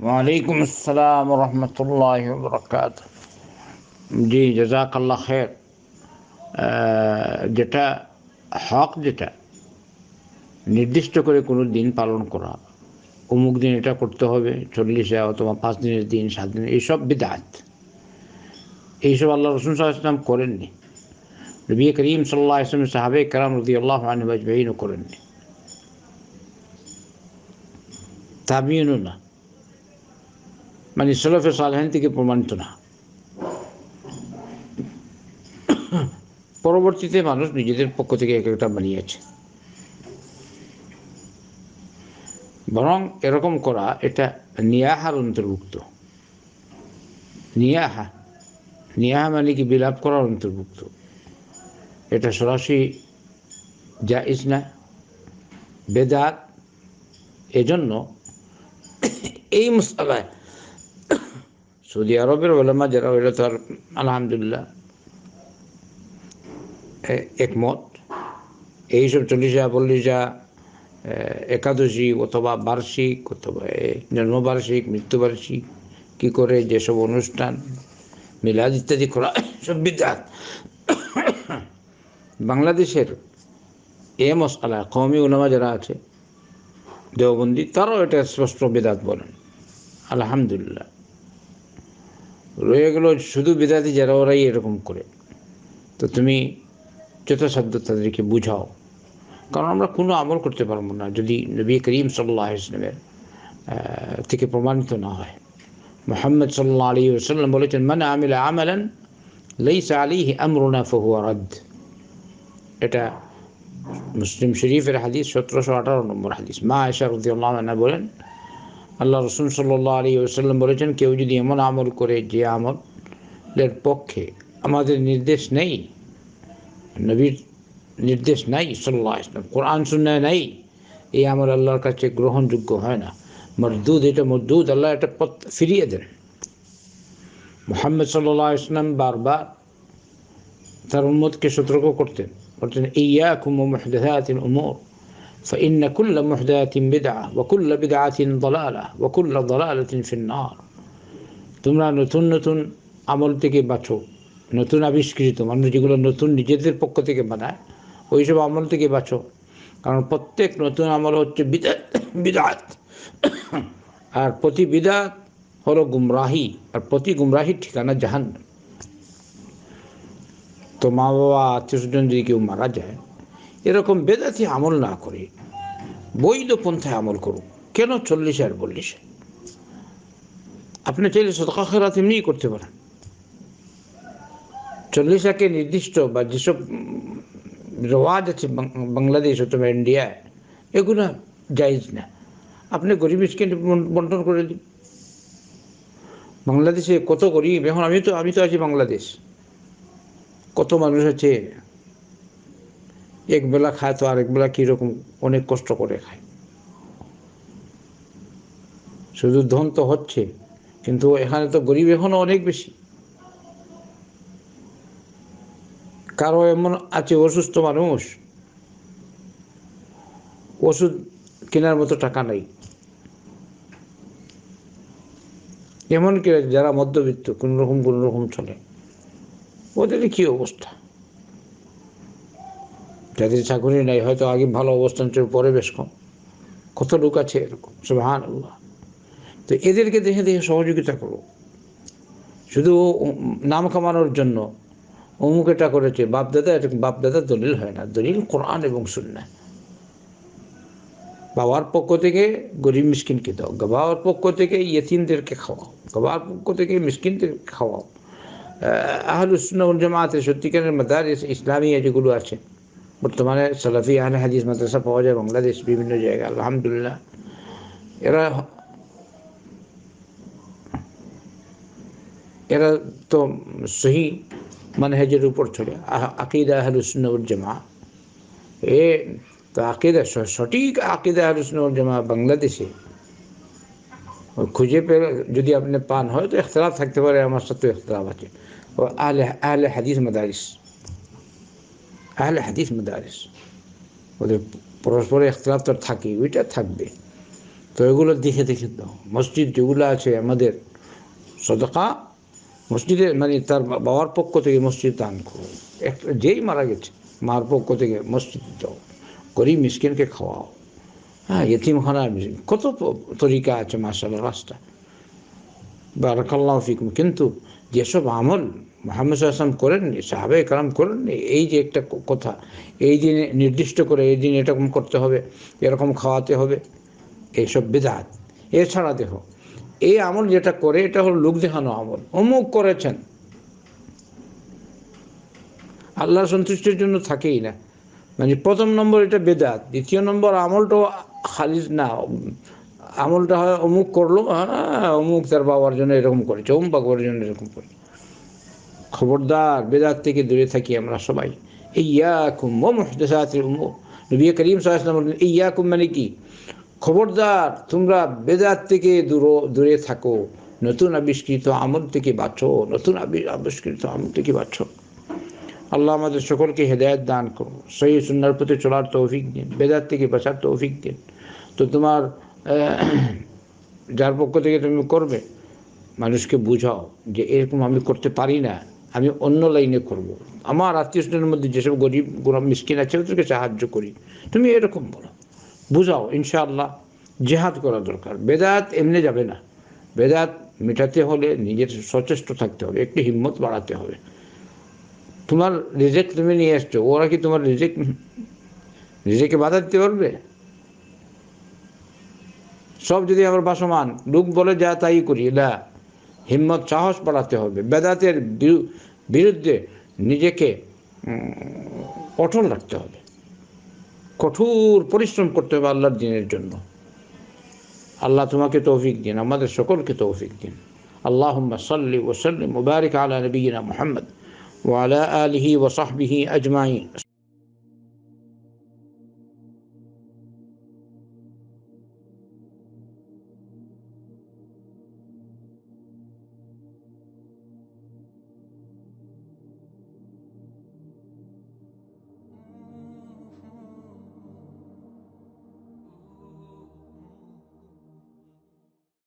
ওয়ালাইকুম আসসালাম রহমতুল্লাহ বরকাত জি জাজাকাল্লাহ খের যেটা হক যেটা নির্দিষ্ট করে কোনো দিন পালন করা অমুক দিন এটা করতে হবে চল্লিশে অথবা পাঁচ দিনের দিন সাত দিন এইসব বিদাত এইসব আল্লাহ রসুল সাল্লাম করেননি নবী করিম সাল্লাহ ইসলাম সাহাবে কারাম রদি আল্লাহ আনবাজবাইনও করেননি তাবিনও না মানে সলফে সালহান থেকে প্রমাণিত না। পরবর্তীতে মানুষ নিজেদের পক্ষ থেকে এক একটা বানিয়েছে। বরং এরকম করা, এটা নিয়াহার অন্তর্ভুক্ত। নিয়াহা নিয়াহা মানে কি বিলাপ করার অন্তর্ভুক্ত। এটা সরাসরি জাইজ না, বেদাত। এজন্য এই মশালায় সৌদি আরবের ওলামা যারা ওইটা তার আলহামদুলিল্লাহ একমত এইসব চল্লিশা পল্লিশা একাদশী অথবা বার্ষিক অথবা জন্মবার্ষিক মৃত্যুবার্ষিক কি করে যেসব অনুষ্ঠান মিলাদ ইত্যাদি করা সব বিদ্যাত বাংলাদেশের এ মশালা কৌমি ওলামা যারা আছে দেওবন্দি তারাও এটা স্পষ্ট বেদাত বলেন আলহামদুলিল্লাহ রয়ে গেল শুধু বেদাতি যারা ওরাই এরকম করে। তো তুমি যথাসাধ্য তাদেরকে বুঝাও। কারণ আমরা কোনো আমল করতে পারব না যদি নবী করিম সাল্লাহ ইসলামের থেকে প্রমাণিত না হয়। মোহাম্মদ সাল্লাহ আলী ওসাল্লাম বলেছেন মানে আমিল আমালান, লইসা আলী আমরুনা ফহুয়া রদ। এটা মুসলিম শরীফের হাদিস সতেরোশো আঠারো নম্বর হাদিস। মা আয়সা রুদ্দিউল্লাহ বলেন আল্লাহ রসুল সাল্লাহ আলী ওসাল্লাম বলেছেন, কেউ যদি এমন আমল করে যে আমলের পক্ষে আমাদের নির্দেশ নেই, নবীর নির্দেশ নাই সাল্লাহ ইসলাম কোরআন শুনায় নাই, এই আমল আল্লাহর কাছে গ্রহণযোগ্য হয় না। মরদুদ, এটা মরদুদ, আল্লাহ এটা পথ ফিরিয়ে দেন। মোহাম্মদ সাল্লাহ ইসলাম বারবার তার উন্মতকে সতর্ক করতেন। বলতেন, ইয়াকুম মুহদাথাতিল উমুর। فإن كل محدثة بدعة وكل بدعة ضلالة وكل ضلالة في النار তোমরা নতুন নতুন আমল থেকে বাঁচো নতুন আবিষ্কৃত মানুষ যেগুলো নতুন নিজেদের পক্ষ থেকে বানায় ওই সব আমল থেকে বাঁচো কারণ প্রত্যেক নতুন আমল হচ্ছে বিদাত আর প্রতি বিদাত হলো গুমরাহি আর প্রতি গুমরাহির ঠিকানা জাহান তো মা বাবা আত্মীয় স্বজন যদি কেউ মারা যায় এরকম বেদাতি আমল না করে বৈধ পন্থায় আমল করুক। কেন চল্লিশ আর বল্লিশে? আপনি চাইলে সদকা খেরাত এমনিই করতে পারেন। চল্লিশাকে নির্দিষ্ট বা যেসব রেওয়াজ আছে বাংলাদেশ অথবা ইন্ডিয়ায় এগুলো জায়জ না। আপনি গরিব মিসকিন বন্টন করে দিন। বাংলাদেশে কত গরিব, এখন আমি তো আমি তো আছি বাংলাদেশ। কত মানুষ আছে এক বেলা খায় তো আরেক বেলা কীরকম অনেক কষ্ট করে খায়। শুধু ধন তো হচ্ছে, কিন্তু এখানে তো গরিব এখনও অনেক বেশি। কারও এমন আছে অসুস্থ মানুষ, ওষুধ কেনার মতো টাকা নাই। এমনকি যারা মধ্যবিত্ত কোনো রকম কোনো রকম চলে। ওদের কি অবস্থা? যাদের চাকরি নেই, হয়তো আগে ভালো অবস্থান ছিল, পরে বেশ কম। কত লোক আছে এরকম? সুবাহান আল্লাহ তো এদেরকে দেখে দেখে সহযোগিতা করো। শুধু নাম কামানোর জন্য অমুক এটা করেছে বাপদাদা এটা বাপদাদা দলিল হয় না। দলিল কোরআন এবং সুন্না বাবার পক্ষ থেকে গরিব মিসকিনকে দাও, বাবার পক্ষ থেকে ইয়েতিমদেরকে খাওয়াও, বাবার পক্ষ থেকে মিসকিনদেরকে খাওয়াও। আহলুসুল জামাতে সত্যিকারের মাদারিস ইসলামিয়া যেগুলো আছে বর্তমানে সালাফি আহলে হাদিস মাদ্রাসা পাওয়া যায় বাংলাদেশ বিভিন্ন জায়গায় আলহামদুলিল্লাহ এরা এরা তো সহি মানহেজের উপর চলে আকিদা আহলুসুল জামা এ তো আকিদা সঠিক আকিদা আহলুসুল জামা বাংলাদেশে খুঁজে পেলে যদি আপনি পান হয় তো এখতলাফ থাকতে পারে আমার সাথে এখতলাফ আছে ও আহলে আহলে হাদিস মাদারিস আহলে হাদিস মাদারিস। ওদের পরস্পর এখতলাফ তো থাকেই, ওইটা থাকবে। তো এগুলো দেখে দেখে দাও মসজিদ যেগুলো আছে আমাদের সদকা, মসজিদে মানে তার বাবার পক্ষ থেকে মসজিদ দান করো। একটা যেই মারা গেছে, মার পক্ষ থেকে মসজিদ দাও, গরিব মিসকিনকে খাওয়াও। হ্যাঁ এতিমখানা কত তরিকা আছে মাসাল্লাহ রাস্তা। বারাকাল্লাহ ফিকুম। কিন্তু যেসব আমল মোহাম্মদ আসলাম করেননি সাহাবে কালাম করেননি এই যে একটা কথা, এই দিনে নির্দিষ্ট করে এই দিন এরকম করতে হবে, এরকম খাওয়াতে হবে, এইসব বেদাত, এছাড়া দেখো এই আমল যেটা করে, এটা হলো লোক দেখানো আমল, অমুক করেছেন। আল্লাহ সন্তুষ্টির জন্য থাকেই না। মানে প্রথম নম্বর এটা বেদাত, দ্বিতীয় নম্বর আমলটাও খালি না, আমলটা হয় অমুক করল হ্যাঁ অমুক তার বাবার জন্য এরকম করেছে, অমুক বাবার জন্য এরকম করে খবরদার, বেদাত থেকে দূরে থাকি আমরা সবাই। ইয়াকুম মুহদাসাতিল উমুর। নবী করিম সাল্লাল্লাহু আলাইহি ইয়াকুম মানে কি? খবরদার, তোমরা বেদাত থেকে দূর, দূরে থাকো। নতুন আবিষ্কৃত আমল থেকে বাঁচো, নতুন আবিষ্কৃত আমল থেকে বাঁচো। আল্লাহ আমাদের সকলকে হেদায়ত দান করো সেই সুন্নার প্রতি চলার তৌফিক দিন, বেদাত থেকে বাঁচার তৌফিক দিন। তো তোমার যার পক্ষ থেকে তুমি করবে, মানুষকে বুঝাও যে এরকম আমি করতে পারি না। আমি অন্য লাইনে করব। আমার আত্মীয় স্বজনের মধ্যে যেসব গরিব গোলাম মিসকিন আছে, ওদেরকে সাহায্য করি। তুমি এরকম বলো। বুঝাও, ইনশাআল্লাহ জেহাদ করা দরকার। বেদাত এমনি যাবে না। বেদাত মেটাতে হলে নিজের সচেষ্ট থাকতে হবে, একটু হিম্মত বাড়াতে হবে। তোমার রিজেক্ট তুমি নিয়ে এসছো, ওরা কি তোমার রিজেক্ট রিজেক্টকে বাধা দিতে পারবে? সব যদি আমার বাসমান লোক বলে যা তাই করি না হিম্মত সাহস বাড়াতে হবে বেদাতের বিরুদ্ধে নিজেকে অটল রাখতে হবে কঠোর পরিশ্রম করতে হবে আল্লাহর দিনের জন্য আল্লাহ তোমাকে তৌফিক দিন আমাদের সকলকে তৌফিক দিন আল্লাহ সাল্লি ওসল্লিম মুবারিক আলা নবীনা মোহাম্মদ وعلى آله وصحبه أجمعين